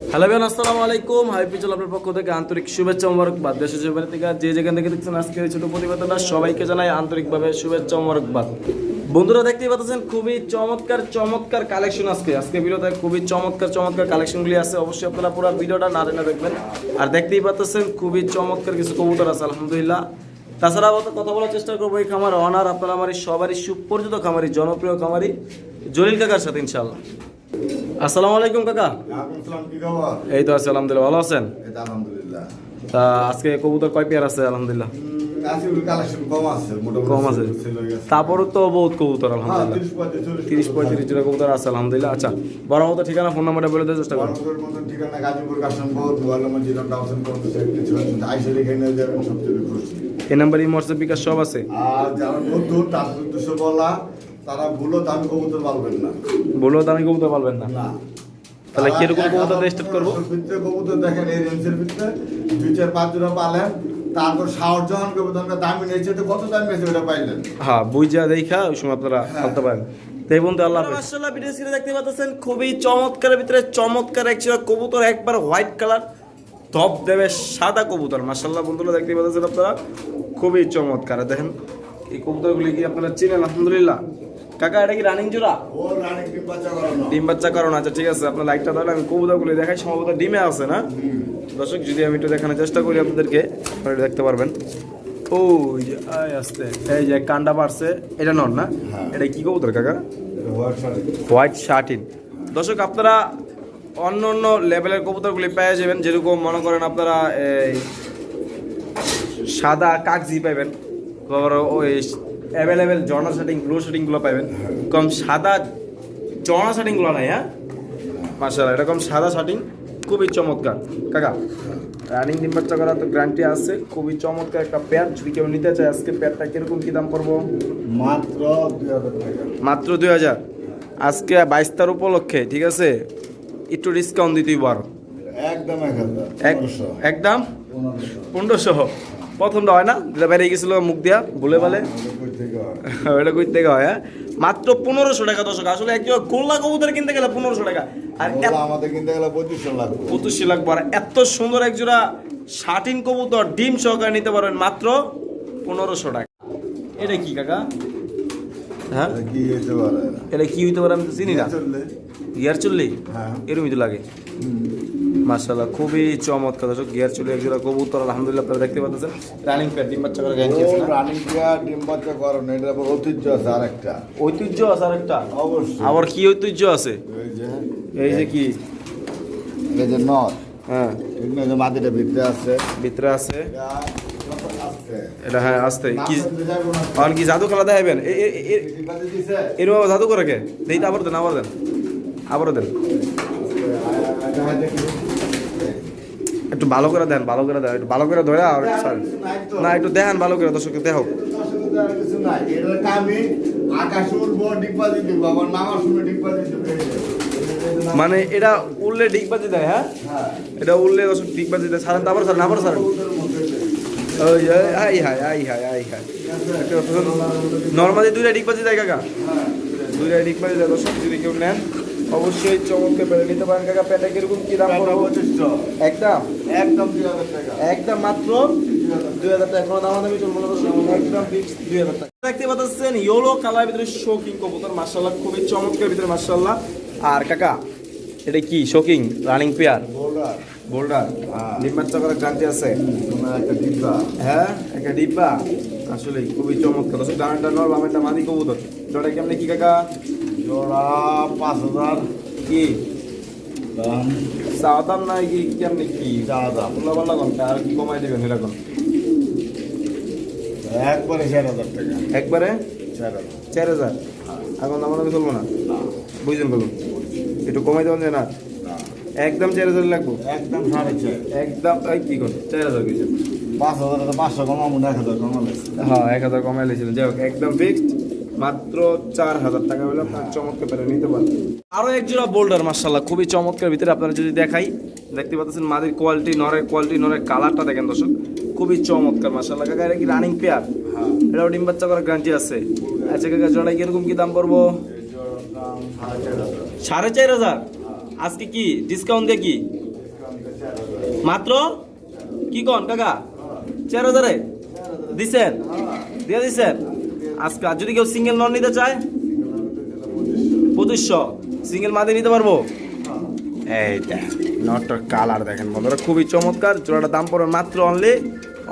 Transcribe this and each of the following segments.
Hello বিয়ান আসসালামু আলাইকুম। High পিচল আপনার পক্ষ থেকে আন্তরিক শুভেচ্ছা, মোবারকবাদ। দেশের জমির থেকে যে যেখান থেকে দেখছেন আজকে এই ছোট প্রতিবেদনটা সবাইকে জানাই আন্তরিকভাবে শুভেচ্ছা, মোবারকবাদ। বন্ধুরা, দেখতেই পাচ্ছেন, খুবই চমৎকার চমৎকার কালেকশন আজকে। আজকে ভিডিওতে খুবই চমৎকার চমৎকার কালেকশনগুলি আছে। অবশ্যই আপনারা পুরো ভিডিওটা না টেনে দেখবেন। আর দেখতেই পাচ্ছেন, খুবই চমৎকার কিছু কবুতর আছে, আলহামদুলিল্লাহ। তাছাড়া কথা বলার চেষ্টা করব এই খামার অনার আপনারা আমার সবারই সুপরিচিত খামারি, জনপ্রিয় খামারি, জলিল কাকার সাথে ইনশাল্লাহ আসসালামু আলাইকুম কাকা? এই তো আছে আলহামদুলিল্লাহ ভালো আছেন? তো আজকে কবুতর কয় পেয়ার আছে আলহামদুলিল্লাহ? কম আছে, হয়ে গেছে। তারপরও তো বহুত কবুতর আলহামদুলিল্লাহ। 30, 35, 40 তিরিশ পঁয়ত্রিশ জোড়া কবুতর আছে আলহামদুলিল্লাহ। আচ্ছা বড় মতো ঠিকানা ফোন নাম্বারটা বলে দেওয়ার চেষ্টা করুন। ঠিকানা গাজীপুর কাশিমপুর। এই নাম্বার হোয়াটসঅ্যাপ বিকাশ সব আছে? আর যারা নতুন তাদের উদ্দেশ্য বলা তারা ভুলো দামি কবুতর পালবেন না। বলেও দামি কবুতর পারবেন না? না। তাহলে কীরকম কবুতর দিয়ে start করব? ভিতরে কবুতর দেখেন এই রেঞ্জের ভিতরে। দুই চার পাঁচ জোড়া পালেন। তারপর সাহস যখন কবুতরটা দামি নিয়েছে তো কত দামি নিয়েছে ওটা পাইলেন? হ্যাঁ বুঝা দেখা ওই সময় আপনারা হ্যাঁ। বলতে পারেন। তো বন্ধু আল্লাহ মাশাআল্লাহ ভিডিও স্ক্রিনে দেখতে পাচ্ছেন খুবই চমৎকারের ভিতরে চমৎকার এক ছিল কবুতর একবার হোয়াইট কালার ধপ দেবে সাদা কবুতর। মাশাআল্লাহ বন্ধুরা দেখতে পাচ্ছেন আপনারা খুবই চমৎকার। দেখেন এই কবুতরগুলি কি আপনারা চিনেন? আলহামদুলিল্লাহ। কাকা এটা কি রানিং জোড়া? ও রানী ডিম বাচ্চা করানো। ডিম বাচ্চা কারণ আচ্ছা ঠিক আছে আপনার লাইটটা তাহলে আমি কবুতরগুলি দেখাই সম্ভবত ডিমে আছে না? দর্শক যদি আমি একটু দেখানোর চেষ্টা করি আপনাদেরকে আপনারা দেখতে পারবেন। আয় আসতে এই যে কান্ডা পারছে এটা নন না? হ্যাঁ। এটা কি কবুতর কাকা? হোয়াইট শার্টিন দর্শক আপনারা অন্য অন্য লেভেলের কবুতরগুলি পেয়ে যাবেন যেরকম মনে করেন আপনারা এই সাদা কাগজি পাইবেন ওই অ্যাভেলেবেল জর্না শার্টিং ব্লু শার্টিংগুলো পাবেন। কম সাদা জর্না শার্টিংগুলো নাই হ্যাঁ? মাসাল্লাহ এরকম সাদা শার্টিং খুবই চমৎকার। কাকা রানিং ডিম বাচ্চা করা তো গ্যারান্টি আছে খুবই চমৎকার একটা প্যাড যদি কেউ নিতে চায় আজকে প্যাডটা কীরকম কী দাম পড়ব? মাত্র মাত্র দুই হাজার। আজকে বাইশ তার উপলক্ষে ঠিক আছে? একটু ডিসকাউন্ট দিতেই পারো। একদম এক হাজার এক একদম? পনেরোশো। প্রথমটা হয় না যেটা বেরিয়ে গেছিল মুখ দিয়া বলে বলে। ওটা কই থেকে হয়? হয়? মাত্র পনেরোশো টাকা দর্শক আসলে এক জোড়া গোল্লা কবুতর কিনতে গেলে পনেরোশো টাকা। আর আমাদের কিনতে গেলে পঁচিশশো লাগবে। পঁচিশশো লাগবে আর এত সুন্দর এক জোড়া শার্টিন কবুতর ডিম সহকারে নিতে পারবেন মাত্র পনেরোশো টাকা। এটা কি কাকা? হ্যাঁ? এটা কি হইতে পারে? এটা কি হইতে পারে আমি তো চিনি না। চললে গিয়ার চললেই হ্যাঁ। এরমই তো লাগে। মাশাআল্লাহ খুবই চমৎকার দর্শক গিয়ার চলে একজোড়া কবুতর আলহামদুলিল্লাহ আপনারা দেখতে পাচ্ছেন। রানিং প্যাড ডিম বাচ্চা করে না? রানিং পেয়ার ডিম বাচ্চা করানো এটা আবার ঐতিহ্য আছে আরেকটা। ঐতিহ্য আছে আরেকটা? অবশ্যই। আবার কি ঐতিহ্য আছে? এই যে এই যে কি? এই যে নট হ্যাঁ। ঠিক এই যে মাটিটা ভিতরে আছে। ভিতরে আছে। এটা হ্যাঁ আসতে। কি না না। আর কি জাদু খেলা দেখাবেন? এরকম জাদু করে কে? দেই আবার দেন আবার দেন। আবারও দেন। এটা হাতে কি? একটু ভালো করে দেন, ভালো করে দেন, একটু ভালো করে ধরে আর ছাড়েন। না, একটু দেখেন ভালো করে দর্শককে দেখো মানে এটা উড়লে ডিগবাজি দেয় হ্যাঁ। এটা উড়লে দর্শক ডিগবাজি দেয় ছাড়েন তারপর ছাড়েন আবার কবুতরের ওই আই আই আই নর্মালি দুইটা ডিগবাজি দেয়, কাকা। দুইটা ডিগবাজি দেয় দর্শক, যদি কেউ নেন অবশ্যই চমৎকার পেটে নিতে পারেন কাকা। পেটে কীরকম কি দাম পড়ব? একদম? একদম দুই হাজার টাকা। একদম মাত্র দুই হাজার টাকা। কোনো দাম দামি চলবো না একদম দুই হাজার টাকা। দেখতে পাচ্ছেন ইয়েলো কালার ভিতরে শোকিং কবুতর। মার্শাল্লাহ খুবই চমৎকার ভিতরে মার্শাল্লাহ আর কাকা এটা কি shocking running pair boulder. Boulder হ্যাঁ। ডিম বাচ্চা আছে? একটা ডিব্বা। হ্যাঁ একটা ডিব্বা। আসলে খুবই চমৎকার। ডানাটা নর বামেরটা মাদি কবুতর। কেমনে কি কাকা? জোড়া পাঁচ হাজার কি? দাম? সাদাম নাই কি? কেমনে কি চার দাম। বললা বললা আর কি কমাই দিবেন এরকম? একবারে চার হাজার টাকা। একবারে? চার হাজার। চার হাজার? এখন আমার আমি চলবো না? বুঝলেন বলুন? একটু কমাই দেবেন যে না। একদম চার হাজার লাগবো? একদম সাড়ে চার। একদম এই কি করুন? চার হাজার কিছু পাঁচ হাজার পাঁচশো কমাবো না এক হাজার কমালে। হ্যাঁ এক হাজার কমাই লেছিলেন যাই হোক একদম ফিক্সড মাত্র চার হাজার টাকা হলে আপনার চমৎকার পেরে নিতে পারেন আরও এক জোড়া বোল্ডার মার্শাল্লাহ খুবই চমৎকার। ভিতরে আপনারা যদি দেখাই দেখতে পাচ্ছেন মাদির কোয়ালিটি নরের কোয়ালিটি নরের কালারটা দেখেন দর্শক খুবই চমৎকার মার্শাল্লাহ কাকা এটা কি রানিং পেয়ার হ্যাঁ। এটাও ডিম বাচ্চা করার গ্যারান্টি আছে। আচ্ছা কাকা জোড়ায় কীরকম কি দাম পড়ব? সাড়ে চার হাজার। আজকে কি? ডিসকাউন্ট দিয়ে কি? মাত্র? কি কন কাকা? চার হাজারে? দিছেন? দিয়ে দিছেন? আজকে আর যদি কেউ সিঙ্গেল নন নিতে চায়? পঁচিশশো। সিঙ্গেল মাদে নিতে পারব? এইটা নটটার কালার দেখেন বন্ধুরা, খুবই চমৎকার। জোড়াটার দাম পড়বে মাত্র অনলি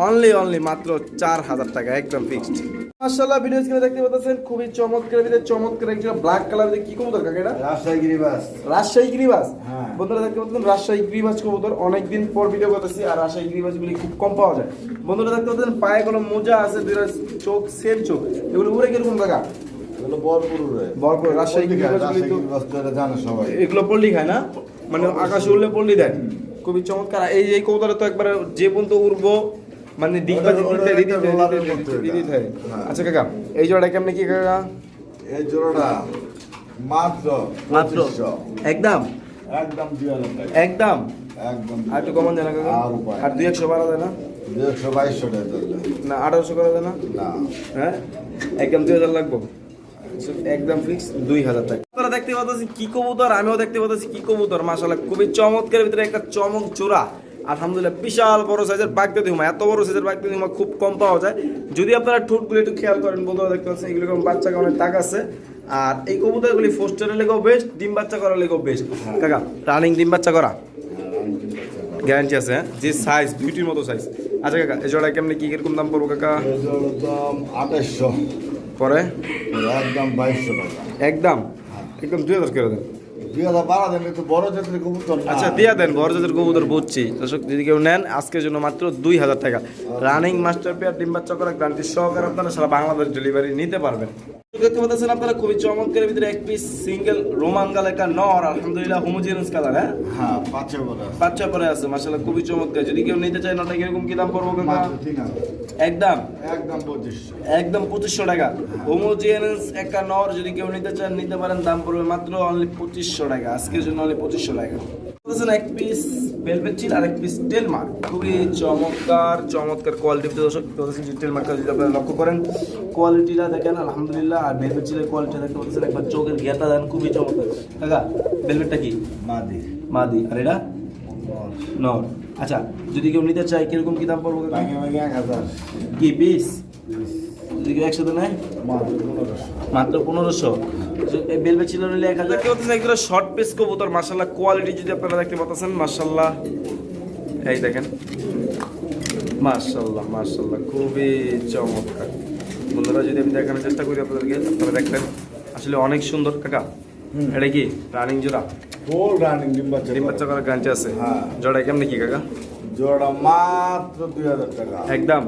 অনলি অনলি মাত্র চার হাজার টাকা একদম ফিক্সড মাশাআল্লাহ ভিডিও স্ক্রিনে দেখতে পাচ্ছেন খুবই চমৎকার ভিতরে চমৎকার একটা ব্ল্যাক কালার দিয়ে কি কবুতর কাকা এটা? রাজশাহী গিরিবাস। রাজশাহী গিরিবাস? হ্যাঁ। বন্ধুরা দেখতে পাচ্ছেন রাজশাহী গিরিবাস কবুতর। অনেকদিন পর ভিডিও করতেছি আর রাজশাহী গিরিবাস গুলি খুব কম পাওয়া যায়। বন্ধুরা দেখতে পাচ্ছেন পায়ে কোনো মোজা আছে দুইটা চোখ সেম চোখ। এগুলো উড়ে কীরকম সবাই। এগুলো পল্লি খায় না? মানে আকাশে উড়লে পল্লি দেয়। খুবই চমৎকার। এই এই কবুতরে তো একবারে যে পর্যন্ত উড়বো মানে ডিগবাজি দিতে দিতে দিতে হয়। আচ্ছা কাকা এই জোড়া কেমনে কি কাকা? এই জোড়াটা মাত্র মাত্র। একদম? একদম একদম? একদম আর একটু কমান যায় না কাকা? আর দুই একশো বাড়া যায় না একশো বাইশশো টাকা না আঠারোশো করা না? না। হ্যাঁ? একদম দুই হাজার লাগবো? একদম ফিক্স দুই হাজার টাকা। আপনারা দেখতে কি কবুতর আমিও দেখতে পাচ্ছি কি কবুতর মাসাল্লাহ খুবই চমৎকার ভিতরে একটা চমক চোরা আলহামদুলিল্লাহ বিশাল বড় সাইজের বাগদা দিহুমা এত বড় সাইজের বাগদা দিহুমা খুব কম পাওয়া যায়। যদি আপনারা ঠোঁটগুলো একটু খেয়াল করেন বন্ধুরা দেখতে পাচ্ছেন এগুলো কেমন বাচ্চা অনেক টাক আছে। আর এই কবুতরগুলি ফোস্টারের লেগেও বেস্ট ডিম বাচ্চা করার লেগেও বেস্ট কাকা রানিং ডিম বাচ্চা করা? গ্যারান্টি আছে হ্যাঁ? যে সাইজ বিউটির মতো সাইজ আচ্ছা কাকা এই জোড়া কেমনি কি কীরকম দাম পড়ব কাকা? দাম আঠাশশো। পরে? একদম বাইশশো টাকা। একদম? একদম দুই হাজার করে দেন। আচ্ছা দিয়া দেন বড় জাতের কবুতর বুঝছি। দর্শক যদি কেউ নেন আজকের জন্য মাত্র দুই হাজার টাকা। রানিং মাস্টার পেয়ার ডিম চক্র করা গ্রান্টি সহকারে আপনারা সারা বাংলাদেশ ডেলিভারি নিতে পারবেন। দেখতে পাচ্ছেন আপনারা খুবই চমৎকারের ভিতরে এক পিস সিঙ্গেল রোমান গাল একটা নর আলহামদুলিল্লাহ হোমোজিনিয়াস কালার হ্যাঁ? হ্যাঁ বাচ্চা পরে আছে। খুবই চমৎকার। যদি কেউ নিতে চায় নটা কীরকম কি দাম পড়ব কাকা একদম? একদম পঁচিশশো। একদম পঁচিশশো টাকা। হোমোজিনিয়াস একটা নর যদি কেউ নিতে চান নিতে পারেন দাম পড়বে মাত্র অনলি পঁচিশশো টাকা। আজকের জন্য অনলি পঁচিশশো টাকা। বলতেছেন এক পিস ভেলভেট চিল আর এক পিস খুবই চমৎকার চমৎকার দর্শক যদি আপনারা লক্ষ্য করেন কোয়ালিটিটা দেখেন আলহামদুলিল্লাহ আর ভেলভেট চিলের কোয়ালিটি দেখতে বলতেছেন একবার চোখের দেন খুবই চমৎকার। কাকা ভেলভেটটা কি? মাদি। মাদি। আর এটা? নর। আচ্ছা যদি কেউ নিতে চায় কীরকম কি দাম পড়ব কি পিস? যদি কেউ একসাথে নেয়? মাত্র পনেরোশো। বেলবে ছিল নিলে এক হাজার। কেউ একদম শর্ট পিস কবুতর মার্শাল্লাহ কোয়ালিটি যদি আপনারা দেখতে পাচ্ছেন মার্শাল্লাহ এই দেখেন। মার্শাল্লাহ মার্শাল্লাহ খুবই চমৎকার। বন্ধুরা যদি আমি দেখানোর চেষ্টা করি আপনাদেরকে আপনারা দেখলেন আসলে অনেক সুন্দর কাকা। এটা কি? রানিং জোড়া? ফুল রানিং ডিম বাচ্চা ডিম বাচ্চা করার গ্যারান্টি আছে। হ্যাঁ। জোড়া কেমনি কি কাকা? জোড়া মাত্র দুই হাজার টাকা। একদম।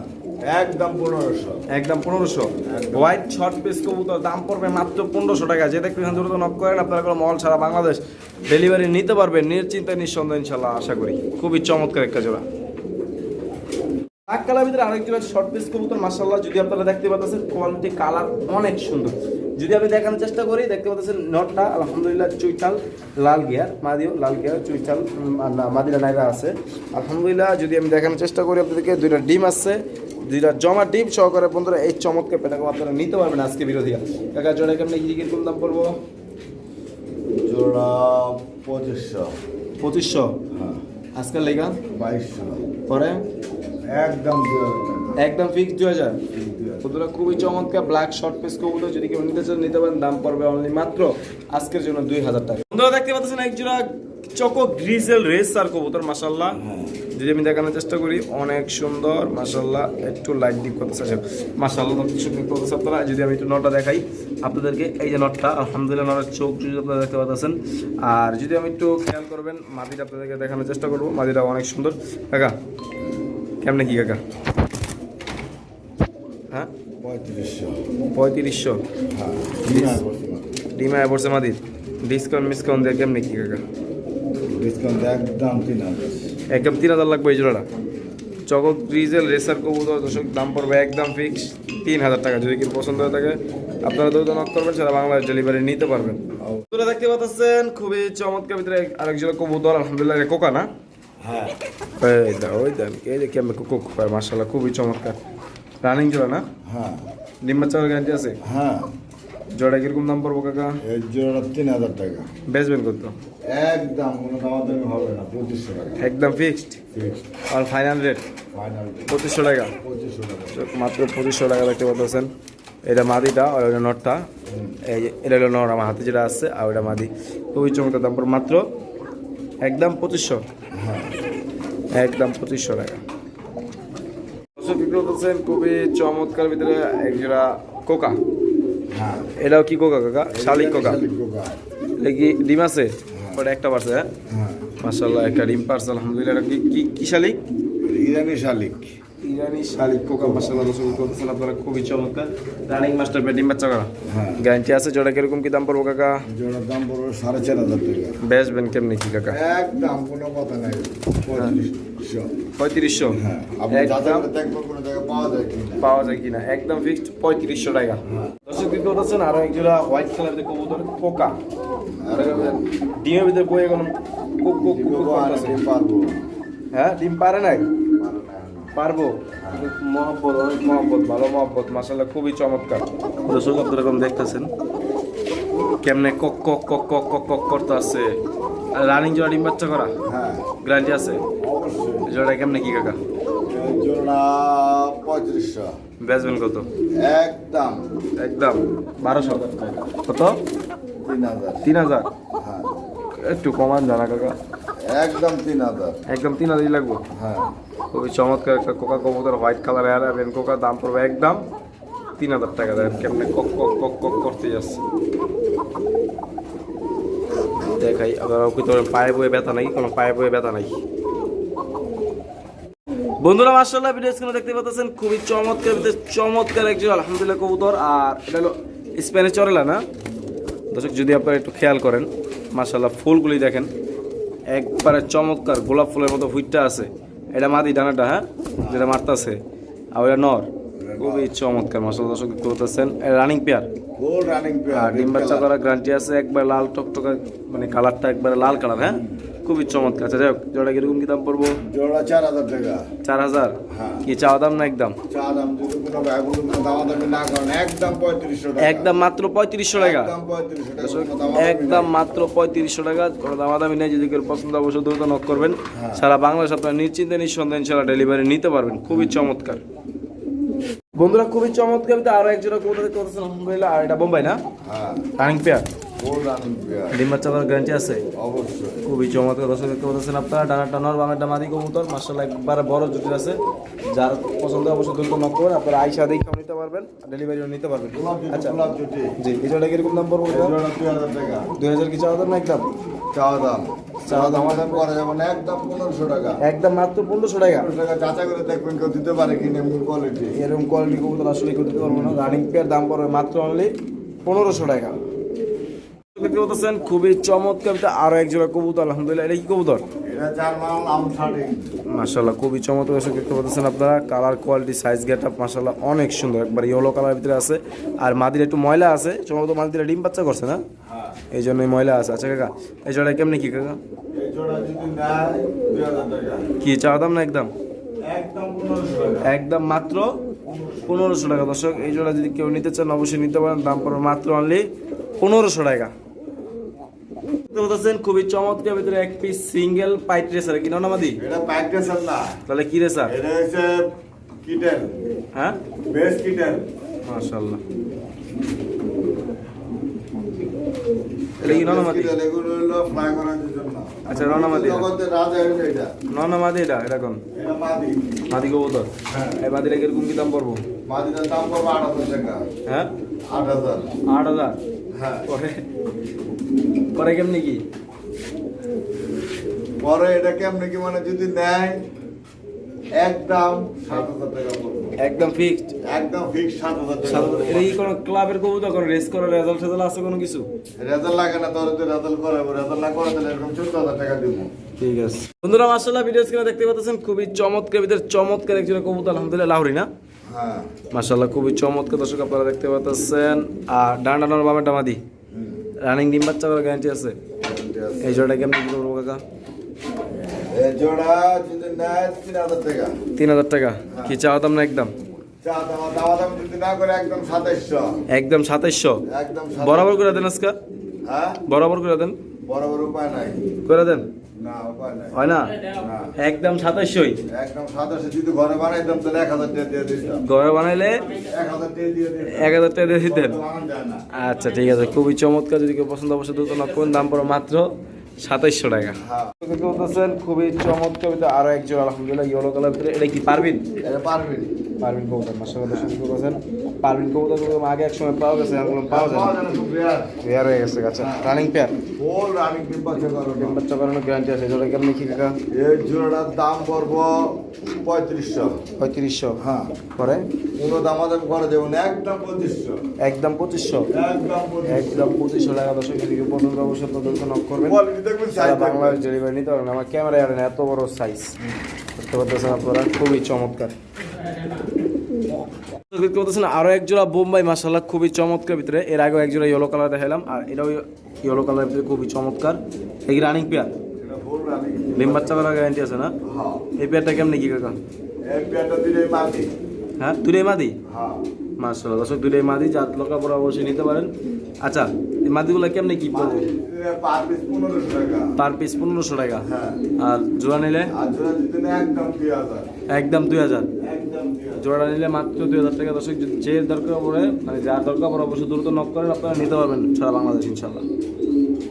একদম পনেরোশো। একদম পনেরোশো। হোয়াইট শর্ট পিস কবুতর দাম পড়বে মাত্র পনেরোশো টাকা। যে দেখবেন দ্রুত নক করেন। আপনারা কোনো মল সারা বাংলাদেশ ডেলিভারি নিতে পারবেন। নিশ্চিন্তায় নিঃসন্দেহ ইনশাল্লাহ আশা করি। খুবই চমৎকার একটা জোড়া। কালার ভিতরে আরেক জোড়া শর্ট পিস কবুতর মাসাল্লাহ যদি আপনারা দেখতে পাচ্ছেন কোয়ালিটি কালার অনেক সুন্দর। যদি আমি দেখানোর চেষ্টা করি দেখতে পাচ্ছেন নটটা আলহামদুলিল্লাহ চুইটাল লাল গিয়ার মাদিও লাল গিয়ার চুইটাল আর নাইরা আছে। আলহামদুলিল্লাহ যদি আমি দেখানোর চেষ্টা করি আপনাদেরকে দুইটা ডিম আছে। দুইটা জমা ডিপ সহকারে বন্ধুরা এই চমৎকার পেটাকে আপনারা নিতে পারবেন আজকে বিরোধীরা কাকা জোড়া কেমন কি কীরকম দাম পড়ব? জোড়া পঁচিশশো। পঁচিশশো? হ্যাঁ। আজকাল লেগা বাইশশো। পরে? একদম একদম ফিক্স দু হাজার। বন্ধুরা খুবই চমৎকার ব্ল্যাক শর্ট পিস কবুতর। যদি কেউ নিতে চান নিতে পারেন দাম পড়বে অনলি মাত্র আজকের জন্য দুই হাজার টাকা। বন্ধুরা দেখতে পাচ্ছেন এক জোড়া চকো গ্রিজেল রেস আর কবুতর মাসাল্লাহ যদি আমি দেখানোর চেষ্টা করি অনেক সুন্দর মাসাল্লাহ একটু লাইট ডিপ করতে চাইছেন মাসাল্লাহ করতেছে আপনারা। যদি আমি একটু নটটা দেখাই আপনাদেরকে এই যে নটটা আলহামদুলিল্লাহ নটের চোখ যদি আপনারা দেখতে পাচ্ছেন। আর যদি আমি একটু খেয়াল করবেন মাদিটা আপনাদেরকে দেখানোর চেষ্টা করব। মাদিটা অনেক সুন্দর। কাকা কেমনে কি কাকা? হ্যাঁ? পঁয়ত্রিশশো। পঁয়ত্রিশশো। হ্যাঁ। ডিমা পড়ছে মাদির। ডিসকাউন্ট মিসকাউন্ট দিয়ে কেমনি কি কাকা? ডিসকাউন্ট একদম তিন হাজার। একদম তিন হাজার লাগবে এই জোড়াটা। চকক ডিজেল রেসার কবুতর দর্শক দাম পড়বে একদম ফিক্স তিন হাজার টাকা। যদি কেউ পছন্দ হয়ে থাকে আপনারা দ্রুত নক করবেন সারা বাংলাদেশ ডেলিভারি নিতে পারবেন। তোরা দেখতে পাচ্ছেন খুবই চমৎকার ভিতরে আরেক জোড়া কবুতর আলহামদুলিল্লাহ কোকা না? হ্যাঁ। এই দা ওই দেন এই যে কেমন কুকার মার্শাল্লাহ খুবই চমৎকার। রানিং জোড়া না? হ্যাঁ। ডিম বাচ্চার গ্যারান্টি আছে? হ্যাঁ। জোড়া কীরকম দাম পড়ব কাকা? এই জোড়া তিন হাজার টাকা। বেচবেন কত? একদম কোনো হবে না পঁচিশশো টাকা। একদম ফিক্সড আর ফাইনাল রেট ফাইনাল পঁচিশশো টাকা? পঁচিশশো টাকা। মাত্র পঁচিশশো টাকা দেখতে পাচ্ছেন। এটা মাদিটা আর ওটা নটটা। এই এটা হলো নর আমার হাতে যেটা আসছে আর ওটা মাদি। খুবই চমৎকার দাম মাত্র একদম পঁচিশশো। হ্যাঁ। একদম পঁচিশশো টাকা। বিক্রি খুবই চমৎকার ভিতরে একজোড়া কোকা। হ্যাঁ। এটাও কি কোকা কাকা? শালিক কোকা? কোকা। এটা কি ডিম আছে? ওটা একটা পারছে হ্যাঁ? হ্যাঁ। মাসাল্লাহ একটা ডিম পারছে আলহামদুলিল্লাহ। এটা কি কি শালিক? ইরানি শালিক। ইরানি শালিক কোকা মাসাল্লাহ দর্শক বিক্রি করতেছেন আপনারা খুবই চমৎকার। রানিং মাস্টার বাচ্চা করা। হ্যাঁ। গ্যারান্টি আছে জোড়া কীরকম কি দাম পড়ব কাকা? জোড়ার দাম পড়বে সাড়ে চার হাজার টাকা। বেচবেন কেমনি কি কাকা? একদম কোনো কথা নাই। পঁয়ত্রিশশো। পঁয়ত্রিশশো? হ্যাঁ পাওয়া যায় কি পাওয়া যায় কিনা? একদম ফিক্সড পঁয়ত্রিশশো টাকা। দর্শক বিক্রি করতেছেন আরও এক জোড়া হোয়াইট কালার কবুতর ডিমের ভিতরে বয়ে হ্যাঁ ডিম পারে নাই? না। পারব? মহব্বত অনেক মহব্বত ভালো মহব্বত মাসাল্লাহ খুবই চমৎকার। দর্শক আপনারা এরকম দেখতেছেন। কেমনে কক কক কক কক কক কক করতে আছে আর রানিং জোড়া ডিম বাচ্চা করা? হ্যাঁ। গ্যারান্টি আছে? জোড়া কেমনে কি কাকা? জোড়া পঁয়ত্রিশশো। বেচবেন কত? একদম। একদম। বারোশো। কত? তিন হাজার। তিন হাজার? হ্যাঁ। একটু কমান জানা কাকা। একদম তিন হাজার। একদম তিন হাজারই লাগবো? হ্যাঁ। খুবই চমৎকার একটা কোকা কবুতর হোয়াইট কালার এবং কোকা দাম পড়বে একদম তিন হাজার টাকা। দেন কেমনে কক কক কক কক করতে যাচ্ছে দেখাই ওকে তোর পায়ে বয়ে ব্যথা নাই? কোনো পায়ে বয়ে ব্যথা নাই? বন্ধুরা মার্শাল্লাহ ভিডিও স্ক্রিনে দেখতে পাচ্ছেন, খুবই চমৎকার চমৎকার একজন আলহামদুলিল্লাহ কবুতর। আর এটা হলো স্পেনে চরেলা না? দর্শক, যদি আপনারা একটু খেয়াল করেন মার্শাল্লাহ ফুলগুলি দেখেন, একবারে চমৎকার গোলাপ ফুলের মতো ফুইটটা আছে। এটা মাদি ডানাটা হ্যাঁ? যেটা মারতাছে। আর ওটা নর। খুবই চমৎকার মশলা দর্শক দেখতে পাচ্ছেন। রানিং পেয়ার আর ডিম বাচ্চা করা গ্যারান্টি আছে একবার লাল টকটকা মানে কালারটা একবারে লাল কালার হ্যাঁ? খুবই চমৎকার। আচ্ছা যাই হোক জোড়া কীরকম কি দাম পড়ব? জোড়া চার হাজার টাকা। চার হাজার? হ্যাঁ। কি চাওয়া দাম না একদম? চা দাম না করেন একদম পঁয়ত্রিশশো টাকা। একদম মাত্র পঁয়ত্রিশশো টাকা। একদম। মাত্র পঁয়ত্রিশশো টাকা কোনো দামা দামি নেই যদি কেউ পছন্দ অবশ্যই দ্রুত নক করবেন। সারা বাংলাদেশ আপনারা নিশ্চিন্তে নিঃসন্দেহে ইনশাল্লাহ ডেলিভারি নিতে পারবেন। খুবই চমৎকার। বন্ধুরা খুবই চমৎকার। আরও একজোড়া পাচ্ছেন আলহামদুলিল্লাহ আর এটা বোম্বাই না? হ্যাঁ। রানিং রানিং পেয়ার ডিম বাচ্চা করার গ্যারান্টি আছে? অবশ্যই। খুবই চমৎকার। দর্শক দেখতে পাচ্ছেন আপনারা ডানা টানার বামেরটা মাদি কবুতর। মার্শাল্লাহ একবার বড় জুটির আছে। যার পছন্দ অবশ্যই দ্রুত নক করবেন আপনারা আইসা দেখেও নিতে পারবেন ডেলিভারিও নিতে পারবেন। আচ্ছা। জি এই জোড়া কীরকম দাম পড়ব দুই হাজার কি চাওয়া দাম না একদম? চাওয়া দাম। চাওয়া দাম। করা যাবে না একদম পনেরোশো টাকা। একদম মাত্র পনেরোশো টাকা। টাকা যাচাই করে দেখবেন কেউ দিতে পারে এমনি কোয়ালিটি এরকম কোয়ালিটি কবুতর আসলে করতে পারব না। রানিং পেয়ার দাম পড়বে মাত্র অনলি পনেরোশো টাকা। দেখতে পাচ্ছেন খুবই চমৎকার আরও এক জোড়া কবুতর আলহামদুলিল্লাহ। এটা কি কবুতর? খুবই চমৎকার দেখতে পাচ্ছেন আপনারা। Colour quality size get up মাশাল্লাহ অনেক সুন্দর। একবার ইয়েলো কালার ভিতরে আছে। আর মাদির একটু ময়লা আছে। সম্ভবত মাদিরা ডিম বাচ্চা করছে না? হ্যাঁ। এই জন্যই ময়লা আছে। আচ্ছা কাকা এই জোড়া কেমনি কি কাকা? কি চাওয়া দাম না একদম? একদম একদম মাত্র পনেরোশো টাকা। দর্শক এই জোড়া যদি কেউ নিতে চান অবশ্যই নিতে পারেন। দাম পড়বে মাত্র অনলি পনেরোশো টাকা। দেখতে খুবই চমৎকার ভিতরে এক পিস সিঙ্গেল পাইট রেসার কিনা না মাদি? এটা প্যাকেজের না। তাহলে কি রেসার এটা হচ্ছে কিটেল হ্যাঁ? বেস্ট কিটেল কি ননমাদি জন্য। আচ্ছা রনামাদি জগতের এটা ননমাদি এটা কোন? মাদি। মাদি হ্যাঁ। এই মাদিটা কীরকম কি দাম পড়ব? মাদিটার দাম পড়বে আট হাজার টাকা। হ্যাঁ? আট হাজার। আট হাজার। হ্যাঁ। পরে? পরে কেমনি কি? পরে এটা কেমনে কি মানে যদি নেয় একদম সাত হাজার টাকা একদম ফিক্সড একদম ফিক্স সাত হাজার টাকা এটা কি কোনো ক্লাবের কবুতর কোনো রেস করে রেজাল্ট টেজাল্ট আছে কোনো কিছু? রেজাল্ট লাগে না তোর যদি রেজাল্ট করে রেজাল্ট না করে তাহলে এরকম চোদ্দ হাজার টাকা দিব। ঠিক আছে। বন্ধুরা ভিডিও স্ক্রিনে দেখতে পাচ্ছেন খুবই চমৎকার ভিতরে চমৎকার একজন কবুতর আলহামদুলিল্লাহ লাহরি না? হ্যাঁ। মার্শাল্লাহ খুবই চমৎকার দর্শক আপনারা দেখতে পাচ্ছেন। আর ডান্ডা ডান্ডা বামের ডামাদি। রানিং ডিম বাচ্চা করার গ্যারান্টি আছে? এই জোড়াটা কেমন কি করব কাকা? তিন হাজার টাকা। কি চাওয়া দাম না একদম? একদম সাতাইশশো। বরাবর করে দেন আজকে? হ্যাঁ। বরাবর করে দেন? বরাবর উপায় নাই। করে দেন? হয় না? না। একদম সাতাইশশোই একদম সাতাশে যদি ঘরে বানাইতাম তাহলে এক হাজার টাকা দিয়ে দিতাম। ঘরে বানাইলে এক হাজার টাকা দিয়ে দিতাম। এক হাজার টাকা দিয়ে দিতেন? বানানো যায় না। আচ্ছা ঠিক আছে। খুবই চমৎকার। যদি কেউ পছন্দ অবশ্যই দ্রুত নক করুন। দাম পড়ো মাত্র সাতাইশশো টাকা। হ্যাঁ। দেখতে খুবই চমৎকার। আরও একজন আলহামদুলিল্লাহ। ইয়েলো কালার এটা কি পারবিন? পারবিন। দর্শক দেখতে পাচ্ছেন পারবিন কবুতর আগে এক সময় পাওয়া গেছে এখন পাওয়া যায় পেয়ার হয়ে গেছে আচ্ছা। রানিং পেয়ার হোল রানিং করো বাচ্চা করানোর গ্যারান্টি আছে। যেটা কেমনি কি কাকা? এই জোড়াটার দাম পড়ব পঁয়ত্রিশশো। পঁয়ত্রিশশো হ্যাঁ। পরে? কোনো দামাদাম করে দেবো না একদম পঁচিশশো। একদম পঁচিশশো? একদম পঁচিশশো। টাকা যদি কেউ পছন্দ অবশ্যই তদন্ত নক করবেন। কোয়ালিটি দেখবেন সারা বাংলাদেশ ডেলিভারি নিতে পারবেন। আমার ক্যামেরায় এত বড় সাইজ দেখতে পাচ্ছেন আপনারা? খুবই চমৎকার। দেখতে পাচ্ছেন আরও এক জোড়া বোম্বাই মাসাল্লাহ খুবই চমৎকার ভিতরে এর আগেও একজোড়া ইয়েলো কালার দেখালাম আর এটাও ইয়েলো কালার ভিতরে খুবই চমৎকার এই রানিং পেয়ার। ডিম বাচ্চা করার গ্যারান্টি আছে না হ্যাঁ। এই পেয়ারটা কেমনি কি কাকা। হ্যাঁ দুটাই মাদি হ্যাঁ। মাসাল্লাহ দর্শক দুটাই মাদি জাত লোকা পরে অবশ্যই নিতে পারেন আচ্ছা এই মাদিগুলো কেমনি কি পড়বে মাটি দিলে per piece 1500 টাকা। পার পিস পনেরোশো টাকা হ্যাঁ। আর জোড়া নিলে আর জোড়া দিতে না একদম 2000 একদম দুই হাজার। একদম 2000 জোড়া নিলে মাত্র দুই হাজার টাকা। দর্শক যে দরকার পড়ে মানে যার দরকার পড়ে অবশ্যই দ্রুত নক করেন আপনারা নিতে পারবেন সারা বাংলাদেশ ইনশাল্লাহ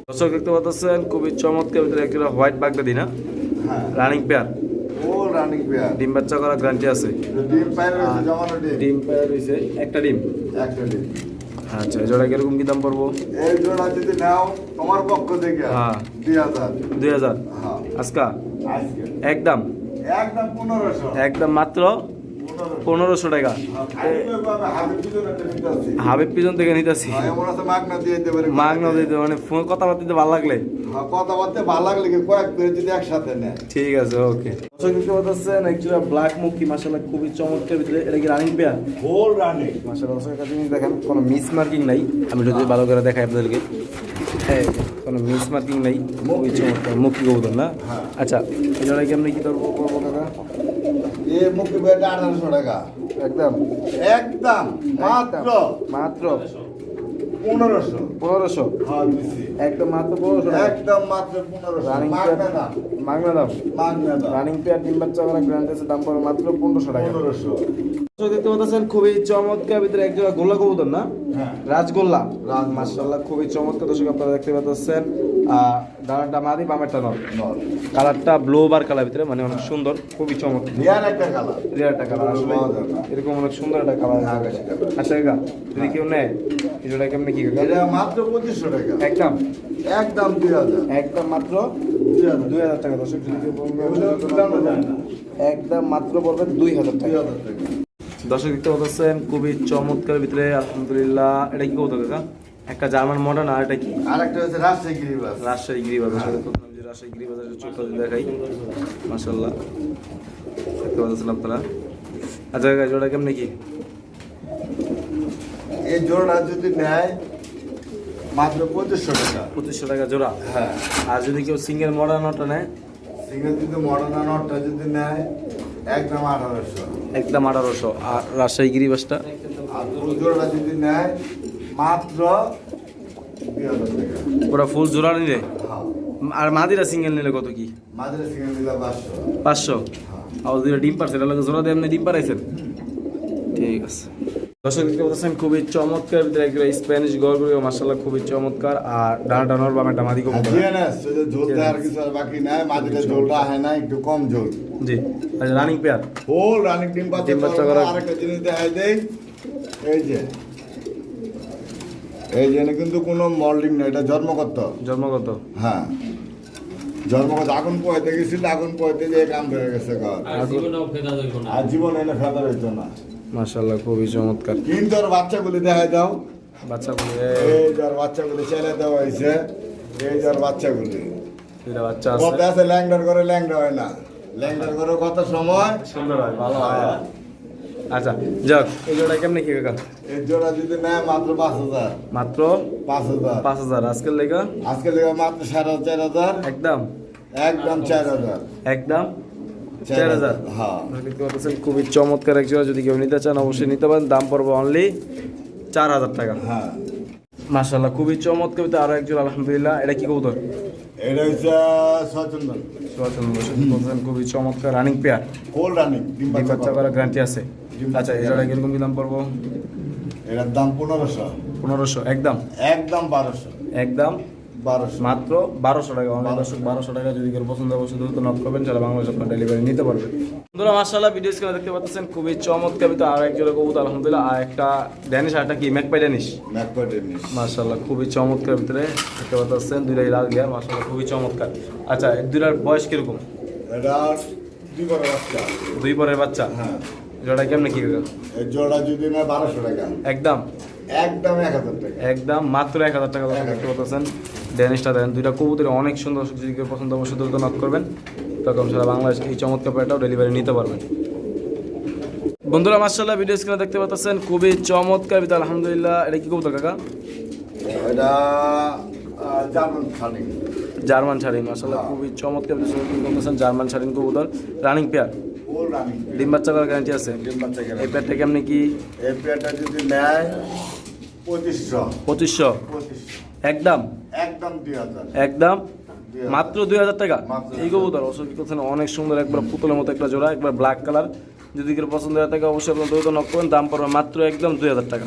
দর্শক দেখতে পাচ্ছেন খুবই চমৎকার ভিতরে একটা হোয়াইট বাগদাদি না? হ্যাঁ। Running pair running pair. ডিম বাচ্চা করা গ্যারান্টি আছে। ডিম পায়ের রয়েছে, জমানো ডিম। ডিম পেয়ার রয়েছে একটা ডিম। একটা ডিম। আচ্ছা জোড়া কীরকম কি দাম পড়ব? এই জোড়া যদি নাও তোমার পক্ষ থেকে হ্যাঁ। 2000 দুই হাজার। হ্যাঁ। আজকা? আজকে। একদম। একদম 1500 একদম মাত্র 1500 পনেরোশো টাকা। হাবিব পিছন থেকে নিতেছি হ্যাঁ, মাগনা দিয়ে দিতে মানে ফোন কথাবার্তা দিতে ভালো লাগলে। হ্যাঁ, কথাবার্তা ভালো লাগলে কি কয়েক পেয়ে যদি একসাথে নেয়? ঠিক আছে ওকে। দর্শক দেখতে পাচ্ছেন একজোড়া ব্ল্যাক মুখী মাসাল্লাহ খুবই চমৎকার ভিতরে। এটা কি রানিং পেয়ার হোল রানিং মাসাল্লাহ দর্শকের কাছে দেখেন কোনো মিস মার্কিং নাই। আমি যদি ভালো করে দেখাই আপনাদেরকে। এই, কোনো মিস মার্কিং নাই খুবই চমৎকার মুখী কবুতর না? হ্যাঁ। আচ্ছা এজোড়া কেমনি কি ধরবো করব কাকা? এ মুক্তি আঠারোশো টাকা। একদম। একদম মাত্র। মাত্র। পনেরোশো। পনেরোশো? হ্যাঁ একদম মাত্র পনেরোশো একদম মাত্র পনেরোশো। রানিং মাগনা পেয়ার দাম দাম মাগনা রানিং পেয়ার ডিম বাচ্চা করা গ্র্যান্ড দাম পড়ে মাত্র পনেরোশো টাকা। পনেরোশো। দেখতে পাচ্ছেন খুবই চমৎকার ভিতরে এক গোল্লা কবুতর না? হ্যাঁ। রাজগোল্লা। রাজ- মাশাআল্লাহ খুবই চমৎকার দর্শক আপনারা দেখতে পাচ্ছেন। মাদি বামেরটা নর কালারটা ব্লু বার কালার ভিতরে মানে অনেক সুন্দর খুবই চমৎকার। রিয়ার একটা কালার রিয়ার একটা কালার আসলে। এরকম অনেক সুন্দর একটা কালার। আচ্ছা কাকা যদি কেউ নেয় কিছুটা কেমনি কি এটা মাত্র পঁচিশশো টাকা। একদম? একদম দুই হাজার। একদম মাত্র দুই হাজার। টাকা দর্শক। একদম মাত্র পড়বে দুই হাজার দুই টাকা হাজার টাকা। দর্শক দেখতে পাচ্ছেন খুবই চমৎকার ভিতরে আলহামদুলিল্লাহ। এটা কি কৌতো কাকা? একটা জার্মান মডার্ন আর এটা কি? আর একটা হচ্ছে রাজশাহী গিরিবাস। রাজশাহী গিরিবাজার সাথে প্রথম যে রাজশাহী গিরিবাজারের চোখটা দেখাই। মাসাল্লাহ দেখতে পাচ্ছেন আপনারা। আচ্ছা জোড়া কেমন কি? এই জোড়া যদি নেয় মাত্র পঁচিশশো টাকা। পঁচিশশো টাকা জোড়া? হ্যাঁ। আর যদি কেউ সিঙ্গেল মডার্ন ওটা নেয়? সিঙ্গেল যদি মডার্ন নটটা যদি নেয় একদম আঠারোশো। একদম আঠারোশো। আর রাজশাহী গিরিবাসটা? আর জোড়া যদি নেয় মাত্র ওরা ফুল জোড়া নিলে? হ্যাঁ। আর মাদিরা সিঙ্গেল নিলে কত কি? সিঙ্গেল পাঁচশো। পাঁচশো? হ্যাঁ। আর দুইটা ডিম পারছে লাগে জোড়া দিয়ে আপনি ডিম পারাইছেন ঠিক আছে। দর্শক দেখতে পাচ্ছেন খুবই চমৎকার ভিতরে একটা স্প্যানিশ গড়গুড়ি মাসাল্লাহ খুবই চমৎকার। আর ডানা টানোর বা একটা মাদি আর কবুতর জিএনএস যদি ঝোল দেওয়ার কিছু আর বাকি নাই ঝোলটা হয় না একটু কম ঝোল জি রানিং পেয়ার হোল রানিং ডিম বাচ্চা করা। আরেকটা জিনিস দেখাই দেই। এই যে এই যে কিন্তু কোনো মল্ডিং না এটা জন্মগত। জন্মগত। হ্যাঁ। জন্মগত আগুন পোয়াইতে গেছিল আগুন পোয়াইতে যে কাম হয়ে গেছে ঘর। আর ফেদা আর জীবন এনে ফেদার হইতো না। মাসাল্লাহ খুবই চমৎকার। কিন্তু ওর বাচ্চাগুলি দেখাই দাও। বাচ্চা এই যার বাচ্চাগুলি ছেড়ে দেওয়া হয়েছে এই যার বাচ্চাগুলি। বাচ্চা আছে। আছে ল্যাংডার করে ল্যাংডা হয় না। ল্যাংডার করে কত সময়? সুন্দর হয় ভালো হয়। আচ্ছা যাক। এই জোড়া কেমনে কি কাকা? এই জোড়া যদি নেয় মাত্র পাঁচ হাজার। মাত্র পাঁচ হাজার। পাঁচ হাজার। আজকের লেগা? আজকে লেগে মাত্র সাড়ে চার হাজার। একদম? একদম চার হাজার। একদম? চার হাজার হ্যাঁ। দেখতে পাচ্ছেন খুবই চমৎকার এক জোড়া। যদি কেউ নিতে চান অবশ্যই নিতে পারেন। দাম পড়বে অনলি চার হাজার টাকা। হ্যাঁ। মাশাল্লাহ খুবই চমৎকার ভিতরে আরও একজন আলহামদুলিল্লাহ। এটা কি কবুতর? এটা হচ্ছে সচন্দন। বলছেন খুবই চমৎকার রানিং পেয়ার কোল রানিং ডিম বাচ্চা বাচ্চা করার গ্যারান্টি আছে। আচ্ছা এটা কীরকম কি দাম পড়ব? এটার দাম পনেরোশো। পনেরোশো একদম? একদম বারোশো। একদম? বারোশো। মাত্র বারোশো টাকা। অনলাইন দর্শক বারোশো টাকা যদি কেউ পছন্দ নক করবেন তাহলে বাংলাদেশ আপনার ডেলিভারি নিতে পারবে। বন্ধুরা মার্শাল্লাহ ভিডিও স্ক্রিনে দেখতে পাচ্ছেন খুবই চমৎকার আর কবুতর আলহামদুলিল্লাহ। আর একটা ড্যানিশ আর একটা কি? ম্যাকপাই ড্যানিশ ম্যাকপাই টেনিস মার্শাল্লাহ খুবই চমৎকার ভিতরে দেখতে পাচ্ছেন দুইটাই লাল গিয়ার মার্শাল্লাহ খুবই চমৎকার। আচ্ছা দুইটার বয়স কীরকম? এটা দুই বড় বাচ্চা। দুই পরের বাচ্চা? হ্যাঁ। জোড়া কেমনে কি জোড়া যদি না বারোশো টাকা। একদম? একদম এক হাজার টাকা। একদম? মাত্র এক হাজার টাকা দেখতে পাচ্ছেন। ড্যানিশটা দেন দুইটা কবুতরে অনেক সুন্দর যদি কেউ পছন্দ অবশ্যই দ্রুত নক করবেন। তখন সারা বাংলাদেশ এই চমৎকার পেয়ারটাও ডেলিভারি নিতে পারবেন। বন্ধুরা মার্শাল্লাহ ভিডিও স্ক্রিনে দেখতে পাচ্ছেন খুবই চমৎকার ভিতরে আলহামদুলিল্লাহ। এটা কি কবুতর কাকা? এটা জার্মান খানি জার্মান শাড়ি মার্শাল্লাহ খুবই চমৎকার বলতেছেন জার্মান শাড়িন কবুতর রানিং পেয়ার রানিং ডিম বাচ্চা করার গ্যারান্টি আছে? ডিম বাচ্চা এই গেলে পেয়ারটা কেমনি কি? এই যদি নেয় পঁচিশশো। পঁচিশশো? একদম? একদম দুই হাজার। একদম? মাত্র দুই হাজার টাকা? এই কবুতর অসুখ করছেন অনেক সুন্দর একবার পুতুলের মতো একটা জোড়া একবার ব্ল্যাক কালার যদি কেউ পছন্দ হয়ে থাকে অবশ্যই আপনার দ্রুত নক করেন দাম পড়বে মাত্র একদম দুই হাজার টাকা।